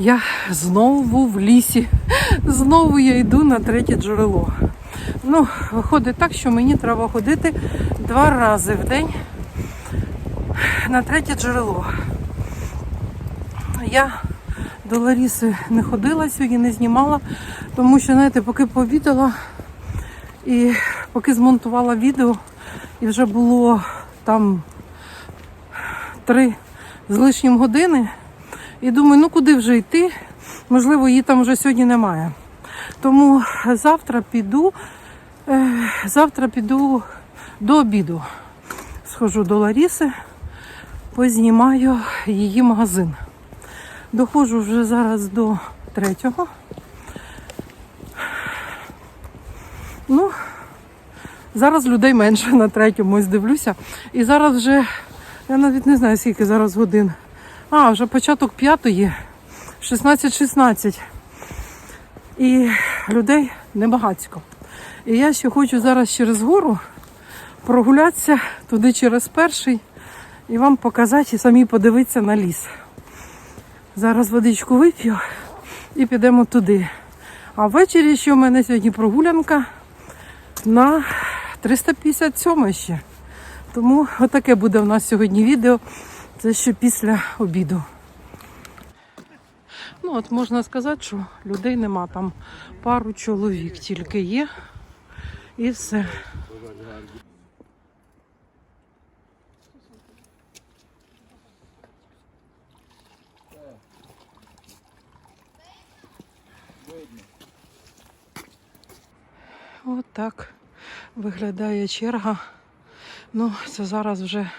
Я знову в лісі. Знову я йду на третє джерело. Ну, виходить так, що мені треба ходити два рази в день на третє джерело. Я до Ларіси не ходила сьогодні, не знімала, тому що, знаєте, поки пообідала і поки змонтувала відео, і вже було там три з лишнім години. І думаю, ну куди вже йти? Можливо, її там вже сьогодні немає. Тому завтра піду, е, завтра піду до обіду. Схожу до Ларіси, познімаю її магазин. Доходжу вже зараз до третього. Ну, зараз людей менше на третьому, ось дивлюся. І зараз вже, я навіть не знаю, скільки зараз годин. А, вже початок п'ятої, 16-16. І людей небагацько. І я ще хочу зараз через гору прогулятися туди через перший і вам показати і самі подивитися на ліс. Зараз водичку вип'ю і підемо туди. А ввечері ще у мене сьогодні прогулянка на 357 ще. Тому отаке буде в нас сьогодні відео. Це ще після обіду. Ну, от можна сказати, що людей нема. Там пару чоловік тільки є. І все. От так виглядає черга. Ну, це зараз вже,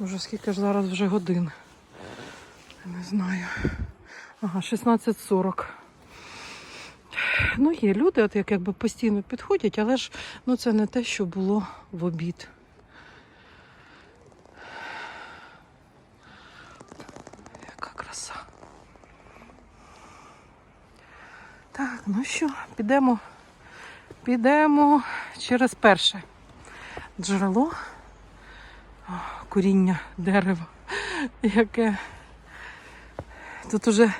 вже скільки ж зараз вже годин. Не знаю. Ага, 16.40. Ну, є люди, от як якби постійно підходять, але ж ну, це не те, що було в обід. Яка краса. Так, ну що, підемо, підемо через перше джерело, коріння дерева, яке тут уже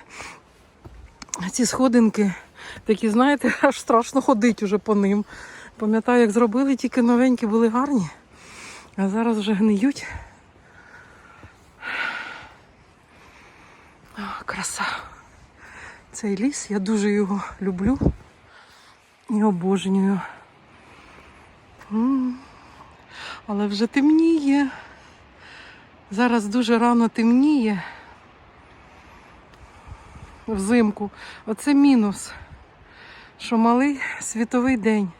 ці сходинки, такі, знаєте, аж страшно ходити уже по ним. Пам'ятаю, як зробили, тільки новенькі були гарні, а зараз вже гниють. О, краса. Цей ліс, я дуже його люблю і обожнюю. М. Але вже темніє. Зараз дуже рано темніє. Взимку. Оце мінус, що малий світовий день.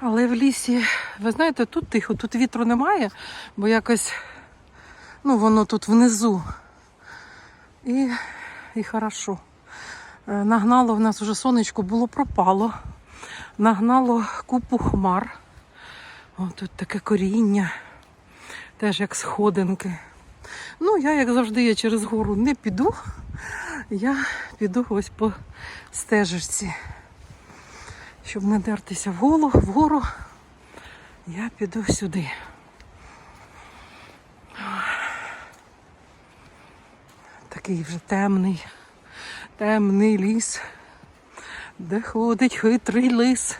Але в лісі, ви знаєте, тут тихо, тут вітру немає, бо якось, ну, воно тут внизу. І, і хорошо. Е, Нагнало в нас вже сонечко було пропало. Нагнало купу хмар. О, тут таке коріння, теж як сходинки. Ну, я, як завжди, я через гору не піду. Я піду ось по стежечці. Щоб не дертися вголу, вгору, я піду сюди. Такий вже темний темний ліс, де ходить хитрий лис.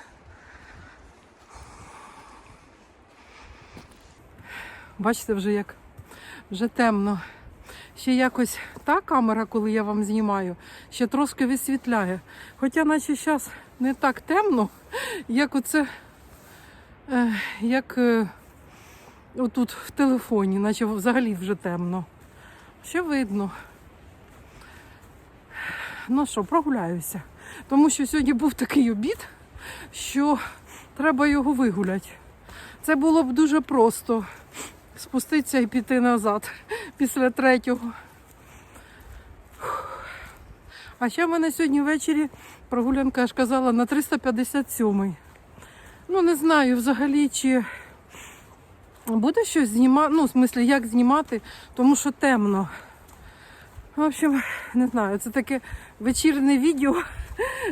Бачите, вже як вже темно. Ще якось та камера, коли я вам знімаю, ще трошки висвітляє. Хоча наче зараз не так темно, як оце, е, як е, отут в телефоні, наче взагалі вже темно. Ще видно. Ну що, прогуляюся. Тому що сьогодні був такий обід, що треба його вигуляти. Це було б дуже просто спуститися і піти назад після третього. А ще в мене сьогодні ввечері прогулянка, я ж казала, на 357-й. Ну, не знаю взагалі, чи буде щось знімати, ну, в смислі, як знімати, тому що темно. В общем, не знаю, це таке вечірне відео.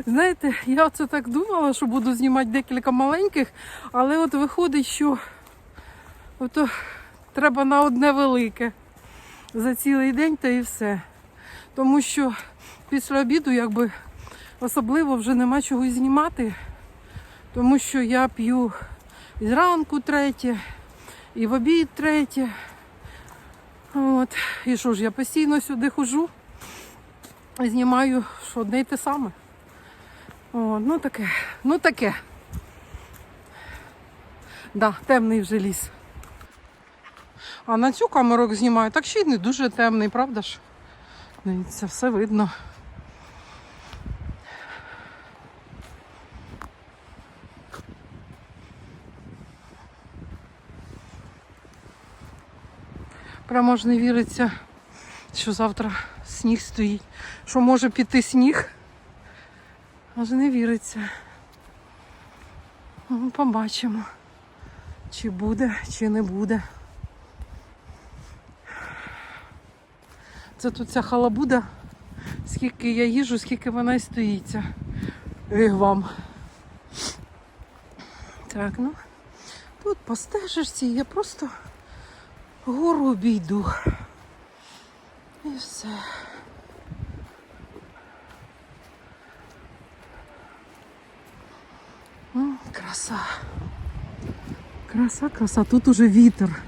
Знаєте, я оце так думала, що буду знімати декілька маленьких, але от виходить, що ото Треба на одне велике. За цілий день та і все. Тому що після обіду якби особливо вже нема чого знімати. Тому що я п'ю і зранку третє, і в обід третє. От. І що ж, я постійно сюди хожу і знімаю що одне й те саме. От, ну таке, ну таке. Да, темний вже ліс. А на цю камеру знімаю, так ще й не дуже темний, правда ж? Дивіться, все видно. Прямо ж не віриться, що завтра сніг стоїть. Що може піти сніг? Аж не віриться. Ну, побачимо, чи буде, чи не буде. Це тут ця халабуда. Скільки я їжу, скільки вона і стоїться. Вігвам. Так, ну. Тут по стежечці я просто гору обійду. І все. Краса. Краса, краса. Тут уже вітер.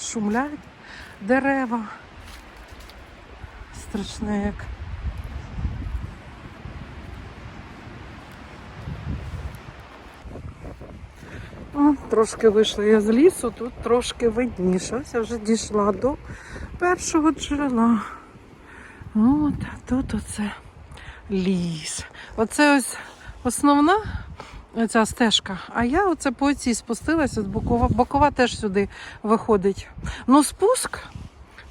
Шумлять дерева. Страшне як. О, трошки вийшла я з лісу, тут трошки видніше. Ось я вже дійшла до першого джерела. От тут оце ліс. Оце ось основна ця стежка. А я оце по цій спустилася, бокова, бокова теж сюди виходить. Ну, спуск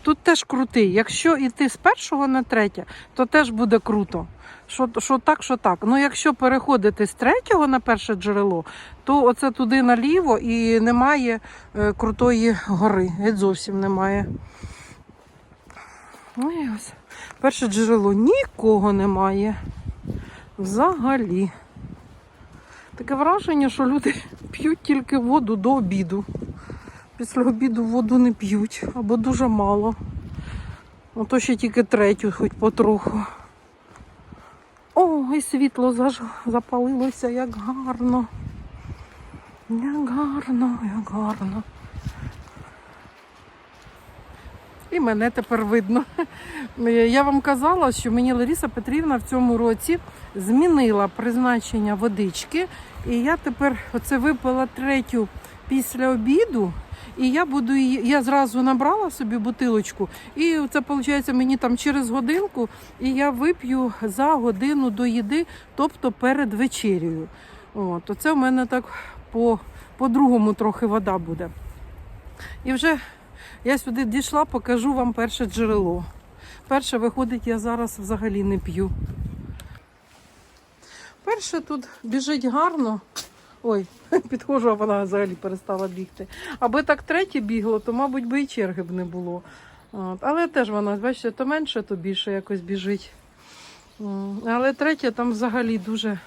тут теж крутий. Якщо йти з першого на третє, то теж буде круто. Що, що так, що так. Ну, якщо переходити з третього на перше джерело, то оце туди наліво і немає е, крутої гори. Геть зовсім немає. Ну ось. Перше джерело нікого немає. Взагалі. Таке враження, що люди п'ють тільки воду до обіду. Після обіду воду не п'ють або дуже мало. Ото ще тільки третю, хоч потроху. О, і світло заж... запалилося, як гарно. Як гарно, як гарно. І мене тепер видно. Я вам казала, що мені Лариса Петрівна в цьому році змінила призначення водички. І я тепер оце випила третю після обіду. І я буду її, я зразу набрала собі бутилочку, і це виходить мені там через годинку, і я вип'ю за годину до їди, тобто перед вечерею. От, оце в мене так по, по-другому трохи вода буде. І вже я сюди дійшла, покажу вам перше джерело. Перше, виходить, я зараз взагалі не п'ю. Перше тут біжить гарно. Ой, підходжу, а вона взагалі перестала бігти. Аби так третє бігло, то, мабуть, би і черги б не було. От. Але теж вона, бачите, то менше, то більше якось біжить. Але третє там взагалі дуже,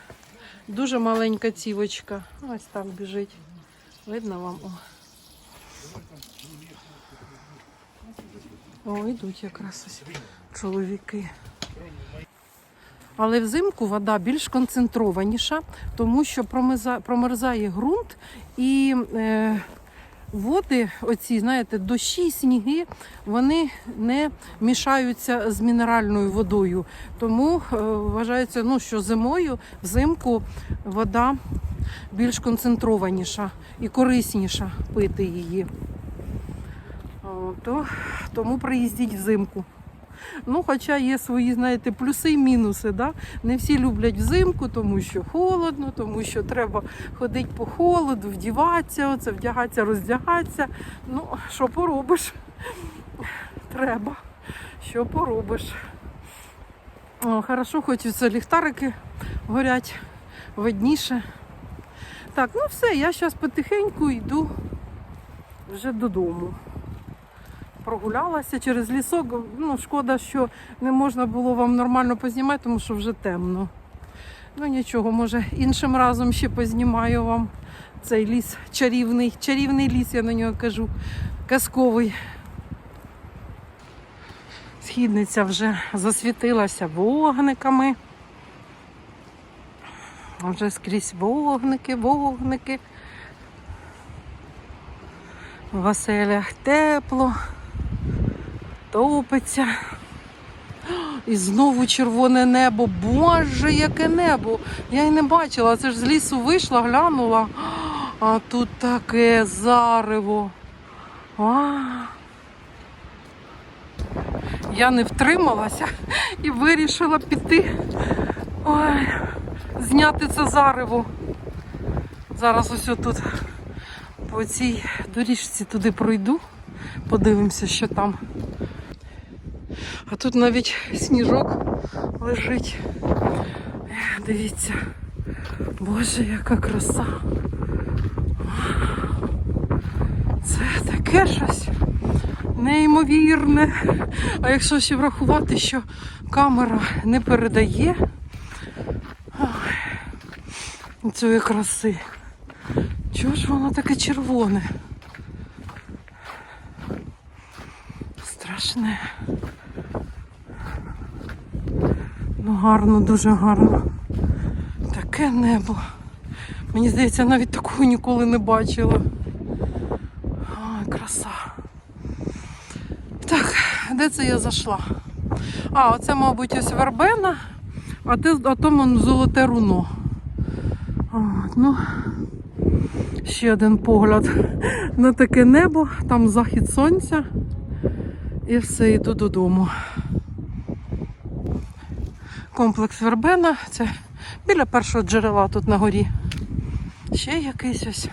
дуже маленька цівочка. Ось так біжить. Видно вам? О. О, йдуть якраз ось чоловіки. Але взимку вода більш концентрованіша, тому що промерзає ґрунт і е, води, оці, знаєте, дощі, сніги, вони не мішаються з мінеральною водою. Тому е, вважається, ну, що зимою, взимку вода більш концентрованіша і корисніша пити її. То, тому приїздіть взимку. Ну, хоча є свої, знаєте, плюси і мінуси. Да? Не всі люблять взимку, тому що холодно, тому що треба ходити по холоду, вдіватися, оце, вдягатися, роздягатися. Ну, що поробиш? Треба. Що поробиш? О, хорошо, хочеться ліхтарики горять видніше. Так, ну все, я зараз потихеньку йду вже додому прогулялася через лісок. Ну, шкода, що не можна було вам нормально познімати, тому що вже темно. Ну нічого, може іншим разом ще познімаю вам цей ліс чарівний, чарівний ліс, я на нього кажу, казковий. Східниця вже засвітилася вогниками. Вже скрізь вогники, вогники. В оселях тепло, топиться. І знову червоне небо. Боже, яке небо! Я й не бачила, це ж з лісу вийшла, глянула. А тут таке зарево. А. Я не втрималася і вирішила піти. Ой, зняти це зарево. Зараз ось тут по цій доріжці туди пройду, подивимося, що там. А тут навіть сніжок лежить. Дивіться. Боже, яка краса. Це таке щось неймовірне. А якщо ще врахувати, що камера не передає цієї краси. Чого ж воно таке червоне? Страшне. Ну гарно, дуже гарно. Таке небо. Мені здається, я навіть такого ніколи не бачила. Ой, краса. Так, де це я зайшла? А, оце, мабуть, ось вербена, а, те, а он золоте руно. От, ну, ще один погляд на таке небо, там захід сонця. І все, йду додому. Комплекс Вербена, це біля першого джерела тут на горі. Ще якийсь ось.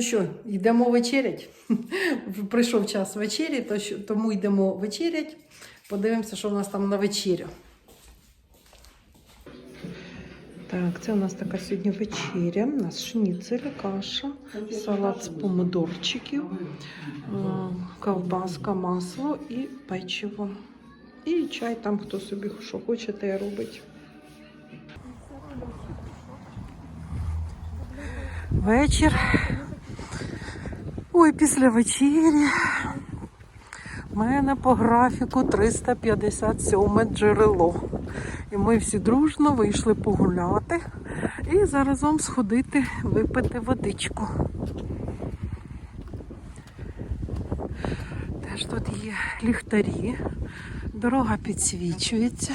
Ну що, йдемо вечерять. Прийшов час вечері, тому йдемо вечерять. Подивимося, що в нас там на вечерю. Так, це у нас така сьогодні вечеря. У нас шніцель, каша, салат з помидорчиків, ковбаска, масло і печиво. І чай там, хто собі що хоче, те робить. Вечір. Ой, після вечері. У мене по графіку 357 джерело. І ми всі дружно вийшли погуляти і заразом сходити випити водичку. Теж тут є ліхтарі, дорога підсвічується.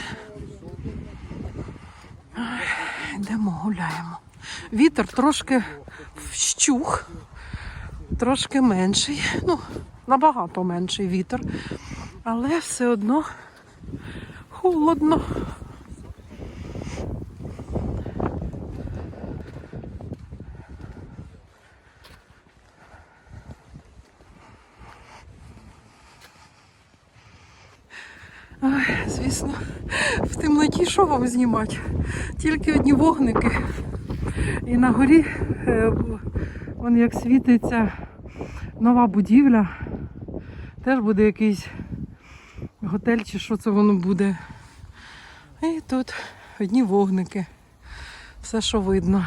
Йдемо гуляємо. Вітер трошки вщух, трошки менший. Ну, набагато менший вітер. Але все одно холодно. Звісно, в темноті що вам знімати? Тільки одні вогники. І на горі е, вон як світиться нова будівля. Теж буде якийсь готель чи що це воно буде. І тут одні вогники. Все, що видно.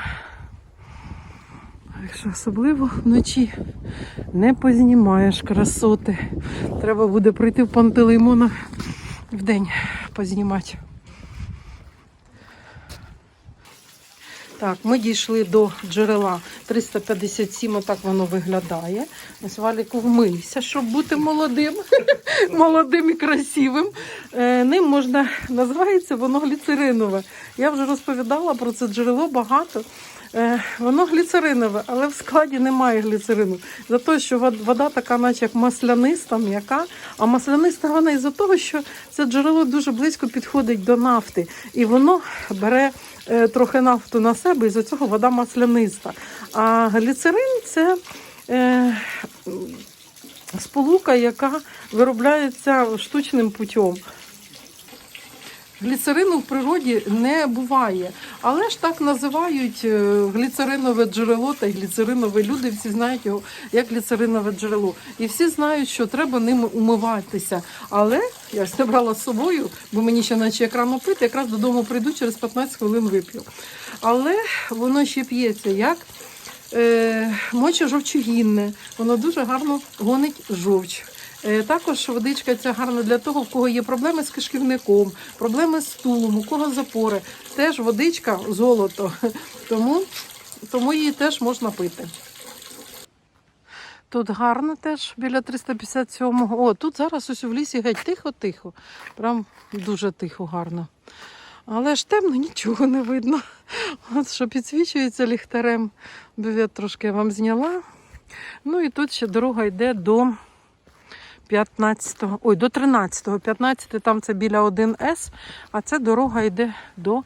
Якщо особливо вночі не познімаєш красоти. Треба буде прийти в Пантелеймона в день познімати. Так, ми дійшли до джерела 357, отак воно виглядає. Ось Валіку вмився, щоб бути молодим, молодим і красивим. Е, ним можна, називається воно гліцеринове. Я вже розповідала про це джерело багато. Е, воно гліцеринове, але в складі немає гліцерину. За те, що вода така, наче як масляниста, м'яка, а масляниста вона із-за того, що це джерело дуже близько підходить до нафти. І воно бере трохи нафту на себе, і з цього вода масляниста. А гліцерин це е, сполука, яка виробляється штучним путем. Гліцерину в природі не буває, але ж так називають е, гліцеринове джерело та гліцеринове. Люди всі знають його як гліцеринове джерело. І всі знають, що треба ним умиватися. Але я це брала з собою, бо мені ще наче як пити, якраз додому прийду через 15 хвилин вип'ю. Але воно ще п'ється як е, моче жовчогінне, воно дуже гарно гонить жовч. Е, Також водичка ця гарна для того, в кого є проблеми з кишківником, проблеми з стулом, у кого запори. Теж водичка золото, тому, тому її теж можна пити. Тут гарно теж біля 357-го. О, тут зараз ось в лісі геть тихо-тихо. Прям дуже тихо, гарно. Але ж темно, нічого не видно. От що підсвічується ліхтарем. Бювет трошки я вам зняла. Ну і тут ще дорога йде до 15-го, ой, до 13-го. 15 там це біля 1С, а ця дорога йде до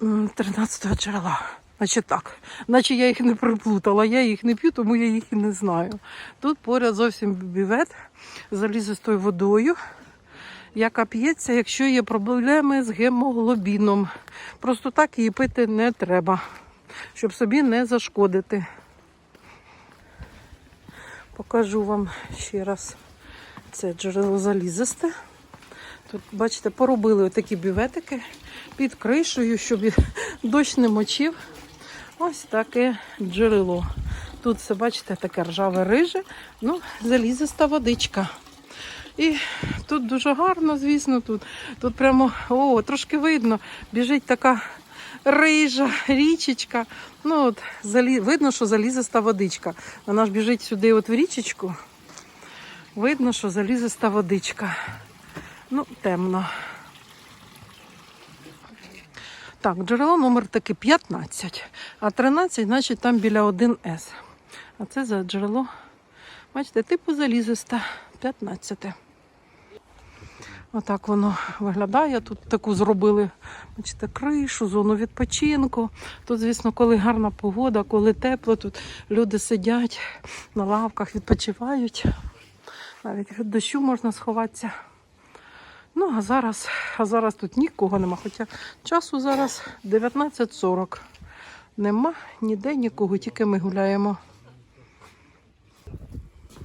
13-го джерела. Значить так, наче я їх не приплутала, я їх не п'ю, тому я їх і не знаю. Тут поряд зовсім бювет з залізистою водою, яка п'ється, якщо є проблеми з гемоглобіном. Просто так її пити не треба, щоб собі не зашкодити. Покажу вам ще раз це джерело залізисте. Тут, бачите, поробили такі бюветики під кришею, щоб дощ не мочив. Ось таке джерело. Тут все, бачите, таке ржаве риже, ну, залізиста водичка. І тут дуже гарно, звісно, тут. Тут прямо о, трошки видно, біжить така рижа, річечка. Ну, от, залі... Видно, що залізиста водичка. Вона ж біжить сюди, от в річечку. Видно, що залізиста водичка. Ну, темно. Так, джерело номер таки 15, а 13, значить, там біля 1С. А це за джерело, бачите, типу залізиста 15. Отак воно виглядає. Тут таку зробили, бачите, кришу, зону відпочинку. Тут, звісно, коли гарна погода, коли тепло, тут люди сидять на лавках, відпочивають. Навіть від дощу можна сховатися. Ну, а зараз, а зараз тут нікого нема. Хоча часу зараз 19.40. Нема ніде нікого, тільки ми гуляємо.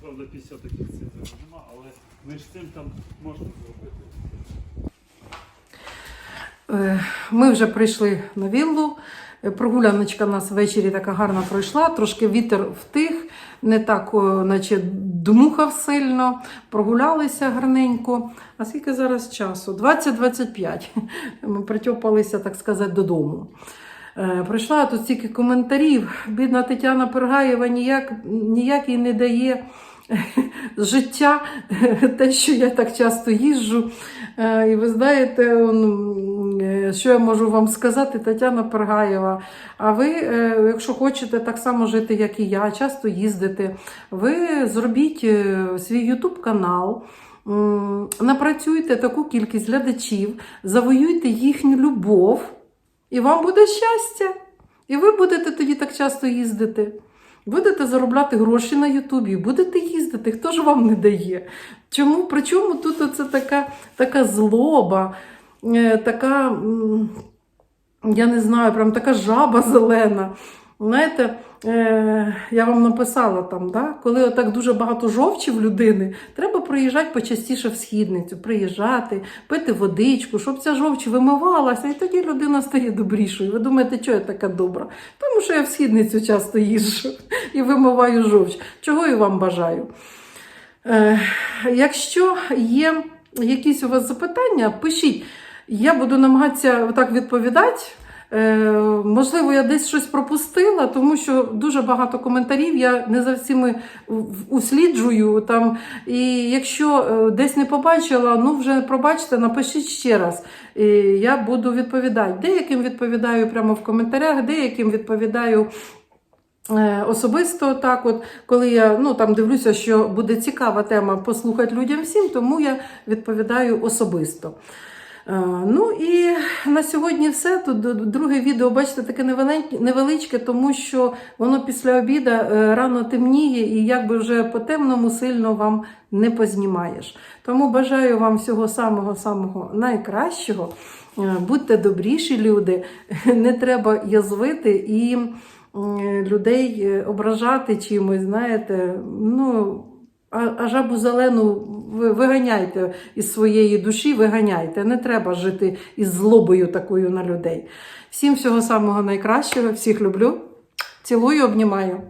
Правда, 50 таких цифр нема, але між цим там можна зробити. Е, Ми вже прийшли на віллу. Е, Прогуляночка у нас ввечері така гарна пройшла. Трошки вітер втих, не так, наче дмухав сильно. Прогулялися гарненько. А скільки зараз часу? 20-25. Ми притьопалися, так сказати, додому. Е, Прийшла тут стільки коментарів. Бідна Тетяна Пергаєва ніяк, ніяк їй не дає життя, те, що я так часто їжджу. І ви знаєте, що я можу вам сказати, Тетяна Пергаєва. А ви, е, якщо хочете так само жити, як і я, часто їздити, ви зробіть е, свій YouTube канал. Напрацюйте таку кількість глядачів, завоюйте їхню любов, і вам буде щастя. І ви будете тоді так часто їздити. Будете заробляти гроші на Ютубі, будете їздити, хто ж вам не дає? Чому? Причому тут оце така, така злоба, така, я не знаю, прям така жаба зелена. Знаєте, е, я вам написала там, да? коли отак дуже багато жовчі в людини, треба приїжджати почастіше в східницю, приїжджати, пити водичку, щоб ця жовч вимивалася, і тоді людина стає добрішою. Ви думаєте, що я така добра? Тому що я в східницю часто їжджу і вимиваю жовч. Чого і вам бажаю. Е, якщо є якісь у вас запитання, пишіть. Я буду намагатися так відповідати. Е, можливо, я десь щось пропустила, тому що дуже багато коментарів я не за всіми усліджую. Там, і якщо е, десь не побачила, ну вже пробачте, напишіть ще раз. І я буду відповідати. Деяким відповідаю прямо в коментарях, деяким відповідаю. Е, Особисто так, от коли я ну там дивлюся, що буде цікава тема послухати людям всім, тому я відповідаю особисто. Е, Ну і на сьогодні все. Тут друге відео, бачите, таке невеличке, тому що воно після обіду е, рано темніє і якби вже по темному сильно вам не познімаєш. Тому бажаю вам всього самого-самого найкращого. Е, Будьте добріші, люди, не треба язвити і людей ображати чимось, знаєте. Ну, а жабу зелену ви виганяйте із своєї душі, виганяйте. Не треба жити із злобою такою на людей. Всім всього самого найкращого, всіх люблю. Цілую, обнімаю.